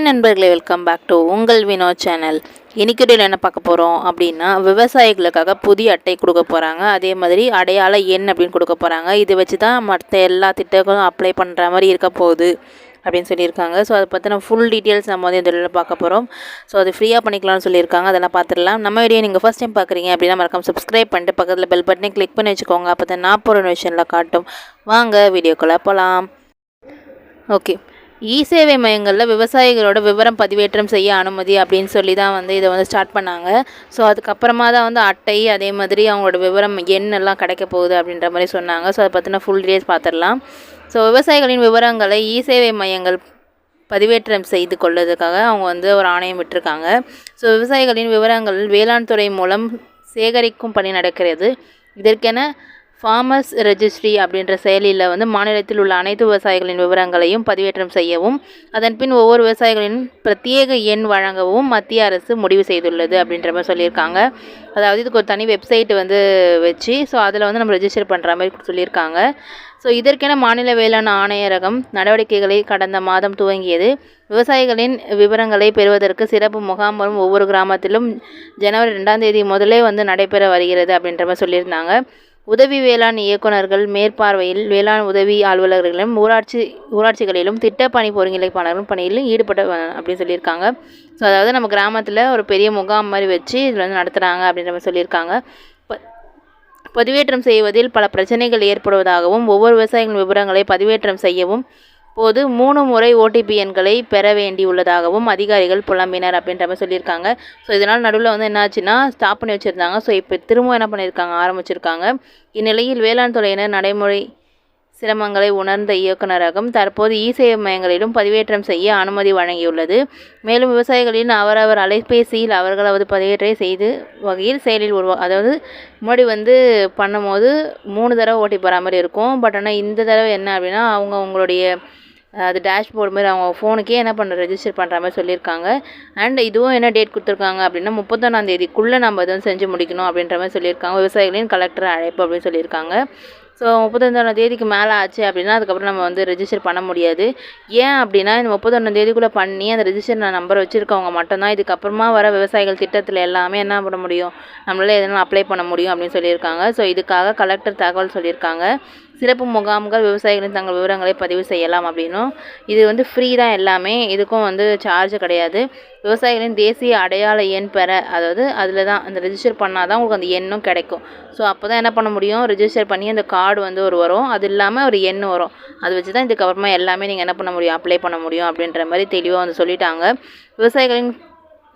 Hi நண்பர்களே welcome back to உங்கள் Vinod channel. இன்னைக்கு வீடியோவில் என்ன பார்க்க போகிறோம் அப்படின்னா விவசாயிகளுக்காக புதிய அட்டை கொடுக்க போகிறாங்க அதே மாதிரி அடையாள எண் அப்படின்னு கொடுக்க போகிறாங்க இதை வச்சு தான் மற்ற எல்லா திட்டங்களும் அப்ளை பண்ணுற மாதிரி இருக்க போகுது அப்படின்னு சொல்லியிருக்காங்க. ஸோ அதை பற்றின ஃபுல் டீட்டெயில்ஸ் நம்ம வந்து இந்த பார்க்க போகிறோம் ஸோ அது ஃப்ரீயாக பண்ணிக்கலாம்னு சொல்லியிருக்காங்க. அதெல்லாம் பார்த்துடலாம். நம்ம வீடியோ நீங்கள் ஃபஸ்ட் டைம் பார்க்குறீங்க அப்படின்னா மறக்காம சப்ஸ்கிரைப் பண்ணிட்டு பக்கத்தில் பெல் பட்டனே கிளிக் பண்ணி வச்சுக்கோங்க. அப்போ தான் நான் போகிற நோட்டிஃபிகேஷனில் காட்டும். வாங்க வீடியோக்குள்ளே போகலாம் ஓகே இ சேவை மையங்களில் விவசாயிகளோட விவரம் பதிவேற்றம் செய்ய அனுமதி அப்படின்னு சொல்லி தான் வந்து இதை வந்து ஸ்டார்ட் பண்ணாங்க. ஸோ அதுக்கப்புறமா தான் வந்து அட்டை அதே மாதிரி அவங்களோட விவரம் எண்ணெல்லாம் கிடைக்க போகுது அப்படின்ற மாதிரி சொன்னாங்க. ஸோ அதை பற்றின ஃபுல் டீடைல்ஸ் பார்த்துடலாம் ஸோ விவசாயிகளின் விவரங்களை இ சேவை மையங்கள் பதிவேற்றம் செய்து கொள்வதற்காக அவங்க வந்து ஒரு ஆணையம் விட்டுருக்காங்க. ஸோ விவசாயிகளின் விவரங்கள் வேளாண் துறை மூலம் சேகரிக்கும் பணி நடக்கிறது. இதற்கென ஃபார்மர்ஸ் ரெஜிஸ்ட்ரி அப்படின்ற செயலியில் வந்து மாநிலத்தில் உள்ள அனைத்து விவசாயிகளின் விவரங்களையும் பதிவேற்றம் செய்யவும் அதன்பின் ஒவ்வொரு விவசாயிகளின் பிரத்யேக எண் வழங்கவும் மத்திய அரசு முடிவு செய்துள்ளது அப்படின்ற மாதிரி சொல்லியிருக்காங்க. அதாவது இதுக்கு ஒரு தனி வெப்சைட் வந்து வச்சு ஸோ அதில் வந்து நம்ம ரெஜிஸ்டர் பண்ணுற மாதிரி சொல்லியிருக்காங்க. ஸோ இதற்கென மாநில வேளாண் ஆணையரகம் நடவடிக்கைகளை கடந்த மாதம் துவங்கியது. விவசாயிகளின் விவரங்களை பெறுவதற்கு சிறப்பு முகாம்களும் ஒவ்வொரு கிராமத்திலும் ஜனவரி ரெண்டாம் தேதி முதலே வந்து நடைபெற வருகிறது அப்படின்ற மாதிரி சொல்லியிருந்தாங்க. உதவி வேளாண் இயக்குநர்கள் மேற்பார்வையில் வேளாண் உதவி அலுவலர்களும் ஊராட்சி ஊராட்சிகளிலும் திட்டப்பணி பணி ஒருங்கிணைப்பாளர்களும் பணியிலும் ஈடுபட்ட அப்படின்னு சொல்லியிருக்காங்க. ஸோ அதாவது நம்ம கிராமத்தில் ஒரு பெரிய முகாம் மாதிரி வச்சு இதில் வந்து நடத்துகிறாங்க அப்படின்ற மாதிரி சொல்லியிருக்காங்க. பதிவேற்றம் செய்வதில் பல பிரச்சனைகள் ஏற்படுவதாகவும் ஒவ்வொரு விவசாயிகளின் விவரங்களை பதிவேற்றம் செய்யவும் போது மூணு முறை ஓடிபி எண்களை பெற வேண்டியுள்ளதாகவும் அதிகாரிகள் புலம்பினர் அப்படின்ற மாதிரி சொல்லியிருக்காங்க. ஸோ இதனால் நடுவில் வந்து என்னாச்சுன்னா ஸ்டாப் பண்ணி வச்சுருந்தாங்க. ஸோ இப்போ திரும்ப என்ன பண்ணியிருக்காங்க? ஆரம்பிச்சிருக்காங்க. இந்நிலையில் வேளாண் துறையினர் நடைமுறை சிரமங்களை உணர்ந்த இயக்குநரகம் தற்போது இ சேவை மையங்களிலும் பதிவேற்றம் செய்ய அனுமதி வழங்கியுள்ளது. மேலும் விவசாயிகளின் அவரவர் அலைபேசியில் அவர்களது பதிவேற்றை செய்து வகையில் செயலில் உருவா அதாவது முன்னாடி வந்து பண்ணும்போது மூணு தடவை ஓட்டி போகிற மாதிரி இருக்கும். பட் ஆனால் இந்த தடவை என்ன அப்படின்னா அவங்க அவங்களுடைய அது டேஷ்போர்டு மாதிரி அவங்க ஃபோனுக்கே என்ன பண்ண ரெஜிஸ்டர் பண்ணுற மாதிரி சொல்லியிருக்காங்க. அண்ட் இதுவும் என்ன டேட் கொடுத்துருக்காங்க அப்படின்னா முப்பத்தொன்னாம் தேதிக்குள்ளே நம்ம இதை செஞ்சு முடிக்கணும் அப்படின்ற மாதிரி சொல்லியிருக்காங்க. விவசாயிகளின் கலெக்டர் அழைப்பு அப்படின்னு சொல்லியிருக்காங்க. ஸோ முப்பத்தொன்னாம் தேதிக்கு மேலே ஆச்சு அப்படின்னா அதுக்கப்புறம் நம்ம வந்து ரெஜிஸ்டர் பண்ண முடியாது. ஏன் அப்படின்னா இந்த முப்பத்தொன்னாம் தேதிக்குள்ளே பண்ணி அந்த ரெஜிஸ்டர் நம்பர் வச்சுருக்கவங்க மட்டும்தான். இதுக்கப்புறமா வர விவசாயிகள் திட்டத்தில் எல்லாமே என்ன பண்ண முடியும்? நம்மளால் எதனால் அப்ளை பண்ண முடியும் அப்படின்னு சொல்லியிருக்காங்க. ஸோ இதுக்காக கலெக்டர் தகவல் சொல்லியிருக்காங்க. சிறப்பு முகாம்கள் விவசாயிகளின் தங்கள் விவரங்களை பதிவு செய்யலாம் அப்படின்னும். இது வந்து ஃப்ரீ தான் எல்லாமே. இதுக்கும் வந்து சார்ஜ் கிடையாது. விவசாயிகளின் தேசிய அடையாள எண் பெற அதாவது அதில் தான் அந்த ரிஜிஸ்டர் பண்ணால் தான் உங்களுக்கு அந்த எண்ணும் கிடைக்கும். ஸோ அப்போ தான் என்ன பண்ண முடியும்? ரிஜிஸ்டர் பண்ணி அந்த கார்டு வந்து ஒரு வரும். அது இல்லாமல் ஒரு எண் வரும். அதை வச்சு தான் இதுக்கப்புறமா எல்லாமே நீங்கள் என்ன பண்ண முடியும்? அப்ளை பண்ண முடியும் அப்படின்ற மாதிரி தெளிவாக வந்து சொல்லிட்டாங்க. விவசாயிகளின்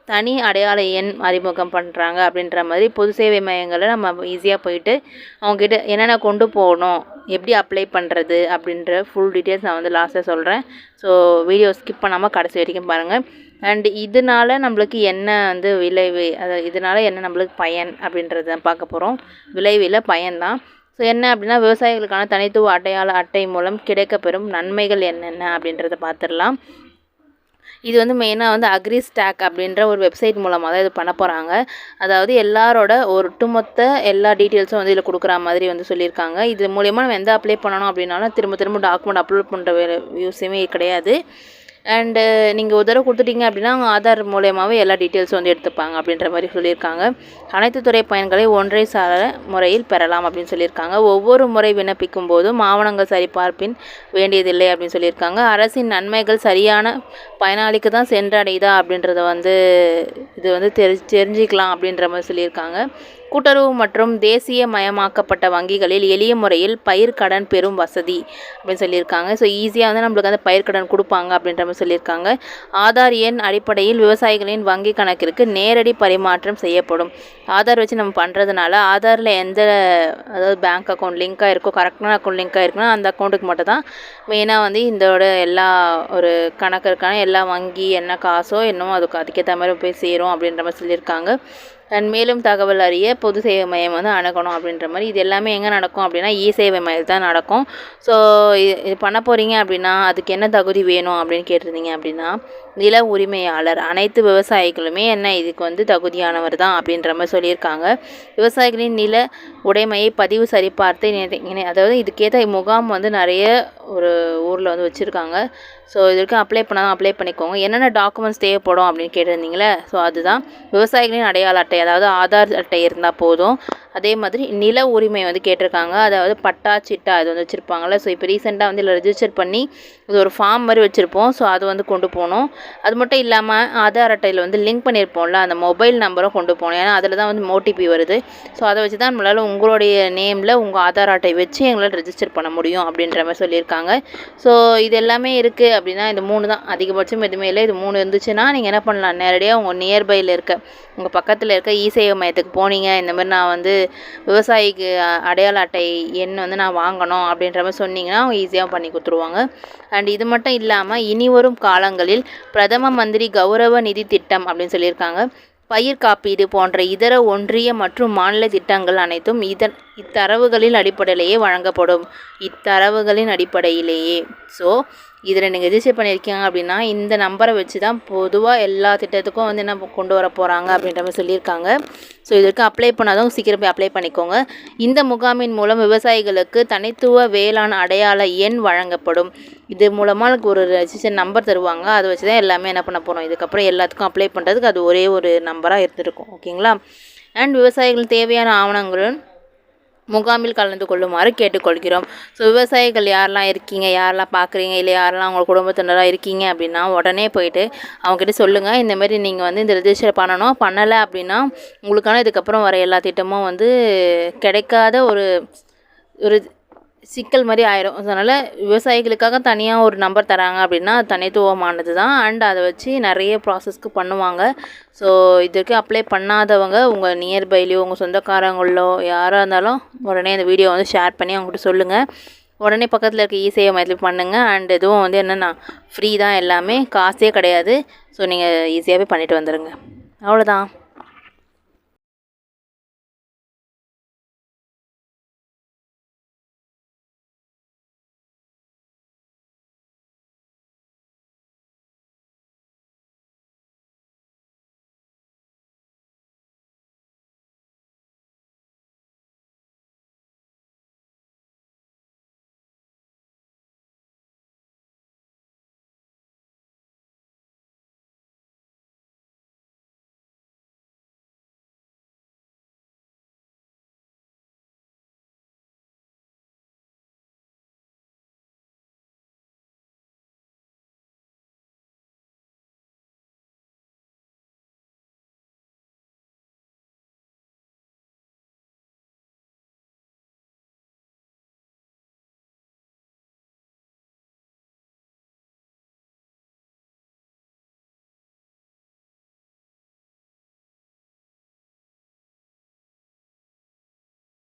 தனி அடையாள எண் அறிமுகம் பண்ணுறாங்க அப்படின்ற மாதிரி பொது சேவை மையங்களை நம்ம ஈஸியாக போயிட்டு அவங்ககிட்ட என்னென்ன கொண்டு போகணும் எப்படி அப்ளை பண்ணுறது அப்படின்ற ஃபுல் டீட்டெயில்ஸ் நான் வந்து லாஸ்ட்டாக சொல்கிறேன் ஸோ வீடியோ ஸ்கிப் பண்ணாமல் கடைசி வரைக்கும் பாருங்கள் அண்ட் இதனால் நம்மளுக்கு என்ன வந்து விளைவு அது இதனால் என்ன நம்மளுக்கு பயன் அப்படின்றத பார்க்க போகிறோம் விளைவில் பயன்தான் ஸோ என்ன அப்படின்னா விவசாயிகளுக்கான தனித்துவ அடையாள அட்டை மூலம் கிடைக்கப்பெறும் நன்மைகள் என்னென்ன அப்படின்றத பார்த்துடலாம். இது வந்து மெயினாக வந்து அக்ரி ஸ்டாக் அப்படின்ற ஒரு வெப்சைட் மூலமாக தான் இது பண்ண போகிறாங்க அதாவது எல்லாரோட ஒரு ஒட்டுமொத்த எல்லா டீட்டெயில்ஸும் வந்து இதில் கொடுக்குற மாதிரி வந்து சொல்லியிருக்காங்க. இது மூலயமா நம்ம எந்த அப்ளை பண்ணணும் அப்படின்னாலும் திரும்ப திரும்ப டாக்குமெண்ட் அப்லோட் பண்ணுற யூஸுமே கிடையாது. அண்டு நீங்கள் ஒரு தடவை கொடுத்துட்டீங்க அப்படின்னா அவங்க ஆதார் மூலயமாவே எல்லா டீட்டெயில்ஸும் வந்து எடுத்துப்பாங்க அப்படின்ற மாதிரி சொல்லியிருக்காங்க. அனைத்து துறை பயன்களை ஒன்றை சார முறையில் பெறலாம் அப்படின்னு சொல்லியிருக்காங்க. ஒவ்வொரு முறை விண்ணப்பிக்கும் போதும் ஆவணங்கள் சரிபார்ப்பின் வேண்டியதில்லை அப்படின்னு சொல்லியிருக்காங்க. அரசின் நன்மைகள் சரியான பயனாளிக்கு தான் சென்றடையுதா அப்படின்றத வந்து இது வந்து தெரி தெரிஞ்சிக்கலாம் அப்படின்ற மாதிரி சொல்லியிருக்காங்க. கூட்டுறவு மற்றும் தேசிய மயமாக்கப்பட்ட வங்கிகளில் எளிய முறையில் பயிர்க்கடன் பெறும் வசதி அப்படின்னு சொல்லியிருக்காங்க. ஸோ ஈஸியாக வந்து நம்மளுக்கு அந்த கடன் கொடுப்பாங்க அப்படின்ற மாதிரி சொல்லியிருக்காங்க. ஆதார் எண் அடிப்படையில் விவசாயிகளின் வங்கி கணக்கிற்கு நேரடி பரிமாற்றம் செய்யப்படும். ஆதார் வச்சு நம்ம பண்ணுறதுனால ஆதாரில் எந்த அதாவது பேங்க் அக்கௌண்ட் லிங்க்காக இருக்கோ கரெக்டான அக்கௌண்ட் லிங்க்காக இருக்குன்னா அந்த அக்கௌண்ட்டுக்கு மட்டும் தான் மெயினாக வந்து இதோட எல்லா ஒரு கணக்கு இருக்கான எல்லா எல்லாம் வங்கி என்ன காசோ என்னமோ அதுக்கு அதுக்கேற்ற மாதிரி போய் சேரும் அப்படின்ற மாதிரி சொல்லியிருக்காங்க. அண்ட் மேலும் தகவல் அறிய பொது சேவை மையம் வந்து அணுகணும் அப்படின்ற மாதிரி இது எல்லாமே எங்கே நடக்கும் அப்படின்னா இ சேவை மையம் தான் நடக்கும். ஸோ இது பண்ண போகிறீங்க அப்படின்னா அதுக்கு என்ன தகுதி வேணும் அப்படின்னு கேட்டிருந்தீங்க அப்படின்னா நில உரிமையாளர் அனைத்து விவசாயிகளுமே என்ன இதுக்கு வந்து தகுதியானவர் தான் அப்படின்ற மாதிரி சொல்லியிருக்காங்க. விவசாயிகளின் நில உடைமையை பதிவு சரிபார்த்து இணை- இணை- அதாவது இதுக்கேற்ற முகாம் வந்து நிறைய ஒரு ஊரில் வந்து வச்சுருக்காங்க. ஸோ இதுக்கு அப்ளை பண்ணால் அப்ளை பண்ணிக்கோங்க. என்னென்ன டாக்குமெண்ட்ஸ் தேவைப்படும் அப்படின்னு கேட்டிருந்தீங்களே? ஸோ அதுதான் விவசாயிகளின் அடையாள அட்டை அதாவது ஆதார் அட்டை இருந்தால் போதும். அதே மாதிரி நில உரிமை வந்து கேட்டிருக்காங்க. அதாவது பட்டா சிட்டா இது வந்து வச்சுருப்பாங்களே ஸோ இப்போ ரீசெண்டாக வந்து இதில் ரெஜிஸ்டர் பண்ணி இது ஒரு ஃபார்ம் மாதிரி வச்சுருப்போம். ஸோ அது வந்து கொண்டு போகணும் அது மட்டும் இல்லாமல் ஆதார் அட்டையில் வந்து லிங்க் பண்ணியிருப்போம்ல. அந்த மொபைல் நம்பரும் கொண்டு போகணும் ஏன்னா அதில் தான் வந்து ஓடிபி வருது. ஸோ அதை வச்சு தான் நம்மளால் உங்களுடைய நேமில் உங்கள் ஆதார் அட்டை வச்சு எங்களால் ரெஜிஸ்டர் பண்ண முடியும் அப்படின்ற மாதிரி சொல்லியிருக்காங்க. ஸோ இது எல்லாமே இருக்குது அப்படின்னா இது மூணு தான். அதிகபட்சம் எதுவுமே இல்லை. இது மூணு இருந்துச்சுன்னா நீங்கள் என்ன பண்ணலாம்? நேரடியாக உங்கள் நியர்பையில் இருக்க உங்கள் பக்கத்தில் இருக்க இசேவை மையத்துக்கு போனீங்க. இந்த மாதிரி நான் வந்து விவசாயிக்கு அடையாள அட்டை எண் வந்து நான் வாங்கணும் அப்படின்ற மாதிரி சொன்னீங்கன்னா அவங்க ஈஸியாக பண்ணி கொடுத்துருவாங்க. அண்ட் இது மட்டும் இல்லாமல் இனி வரும் காலங்களில் பிரதம மந்திரி கௌரவ நிதி திட்டம் அப்படின்னு சொல்லியிருக்காங்க. பயிர் காப்பீடு போன்ற இதர ஒன்றிய மற்றும் மாநில திட்டங்கள் அனைத்தும் இதன் இத்தரவுகளின் அடிப்படையிலேயே வழங்கப்படும். இத்தரவுகளின் அடிப்படையிலேயே. ஸோ இதில் நீங்கள் ரெஜிஸ்டர் பண்ணியிருக்கீங்க அப்படின்னா இந்த நம்பரை வச்சு தான் பொதுவாக எல்லா திட்டத்துக்கும் வந்து என்ன கொண்டு வர போகிறாங்க அப்படின்ற மாதிரி சொல்லியிருக்காங்க. ஸோ இதற்கு அப்ளை பண்ணாதான் சீக்கிரம் போய் அப்ளை பண்ணிக்கோங்க. இந்த முகாமின் மூலம் விவசாயிகளுக்கு தனித்துவ வேளாண் அடையாள எண் வழங்கப்படும். இது மூலமாக ஒரு ரெஜிஸ்டர் நம்பர் தருவாங்க. அதை வச்சு தான் எல்லாமே என்ன பண்ண போகிறோம் இதுக்கப்புறம் எல்லாத்துக்கும் அப்ளை பண்ணுறதுக்கு அது ஒரே ஒரு நம்பராக இருந்திருக்கும். ஓகேங்களா? அண்ட் விவசாயிகள் தேவையான ஆவணங்களுடன் முகாமில் கலந்து கொள்ளுமாறு கேட்டுக்கொள்கிறோம். ஸோ விவசாயிகள் யாரெல்லாம் இருக்கீங்க? யாரெல்லாம் பார்க்குறீங்க? இல்லை யாரெல்லாம் உங்கள் குடும்பத்தினராக இருக்கீங்க அப்படின்னா உடனே போயிட்டு அவங்ககிட்ட சொல்லுங்கள் இந்தமாரி நீங்கள் வந்து இந்த ரெஜிஸ்டர் பண்ணணும். பண்ணலை அப்படின்னா உங்களுக்கான இதுக்கப்புறம் வர எல்லா திட்டமும் வந்து கிடைக்காத ஒரு ஒரு சிக்கல் மாதிரி ஆயிரும். அதனால் விவசாயிகளுக்காக தனியாக ஒரு நம்பர் தராங்க அப்படின்னா அது தனித்துவமானது தான். அண்ட் அதை வச்சு நிறைய ப்ராசஸ்க்கு பண்ணுவாங்க. ஸோ இதுக்கு அப்ளை பண்ணாதவங்க உங்கள் நியர்பைலையோ உங்கள் சொந்தக்காரங்களோ யாராக இருந்தாலும் உடனே அந்த வீடியோ வந்து ஷேர் பண்ணி அவங்ககிட்ட சொல்லுங்கள் உடனே பக்கத்தில் இருக்க இசேவை மையத்தில் பண்ணுங்கள் அண்ட் இதுவும் வந்து என்னென்னா ஃப்ரீ தான் எல்லாமே. காசே கிடையாது. ஸோ நீங்கள் ஈஸியாகவே பண்ணிட்டு வந்துடுங்க அவ்வளோதான்